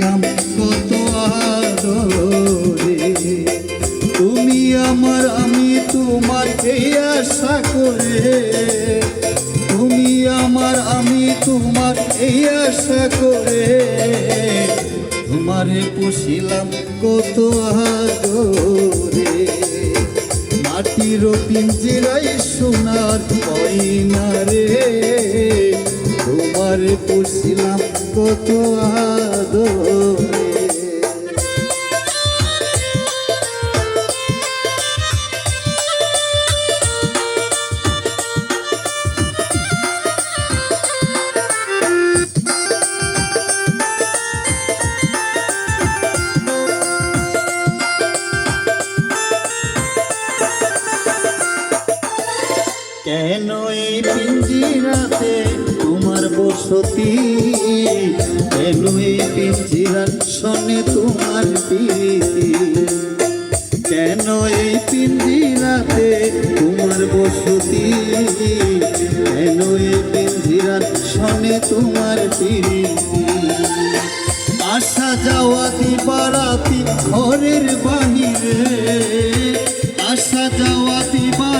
পুষিলাম কত আদরে তুমি আমার, আমি তোমার এই আশা করে। তুমি আমার, আমি তোমার এই আশা করে। তোমারে পুষিলাম কত আদরে। মাটির পিঞ্জিরাই সোনার ময়না রে। তোমারে পুষিলাম কত আদরে কেন এই পিঞ্জিরাতে তোমার বসতি। কেন এই পিঞ্জিরার সনে তোমার প্রীতি। কেন এই পিঞ্জিরাতে তোমার বসতি? কেন এই পিঞ্জিরার সনে তোমার প্রীতি? আসা যাওয়া দিবারাতি ঘরের বাহিরে? আসা যাওয়া দিবারাতি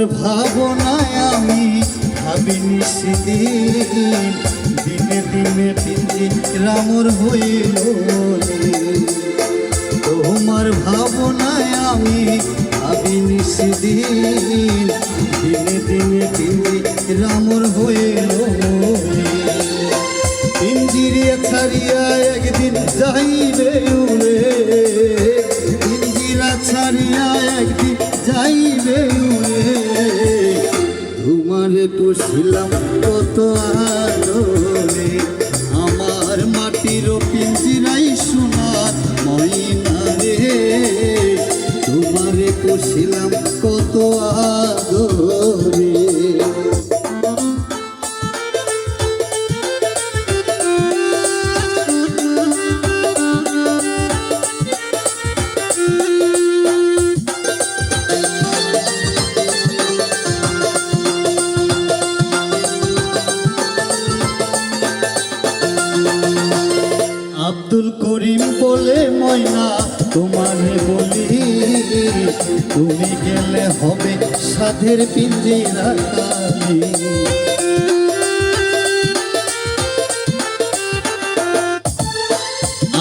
তোমার ভাবনায় আমি ভাবিনি সেদিন দিনে দিনে পিঞ্জি রামর হইল তোমার ভাবনায় আমি ভাবিনি সেদিন দিনে দিনে পিঞ্জি রামর হইল পিঞ্জিরিয়া ছাড়িয়া একদিন যাইবে পুষিলাম কত আলোরে তোমারে বলি তুমি গেলে হবে সাধের পিঞ্জিরা কালি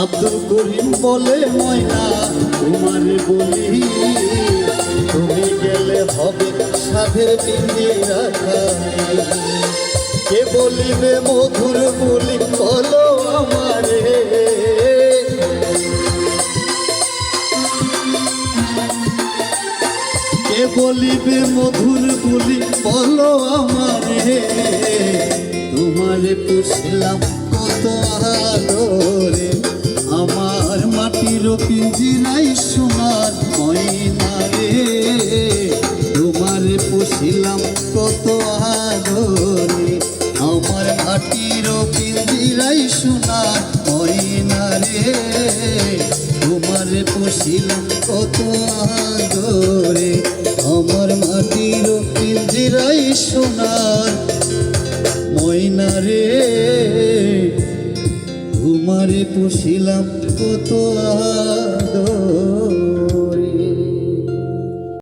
আব্দুল করিম বলে, ময়না, তোমারে বলি তুমি গেলে হবে সাধের পিঞ্জিরা কালি কে বলিবে মধুর বলি বলো আমারে। বলিবে, মধুর বলি, বলো আমারে তোমারে পুষলাম কত আদরে। আমার মাটির পিঞ্জিরাই সোনার ময়না রে তোমারে পুষিলাম কত আদরে। আমার মাটির পিঞ্জিরাই সোনার ময়না রে তোমারে পুষিলাম কত আদরে। সোনার ময়না রে তোমারে পুষিলাম কত আদরে।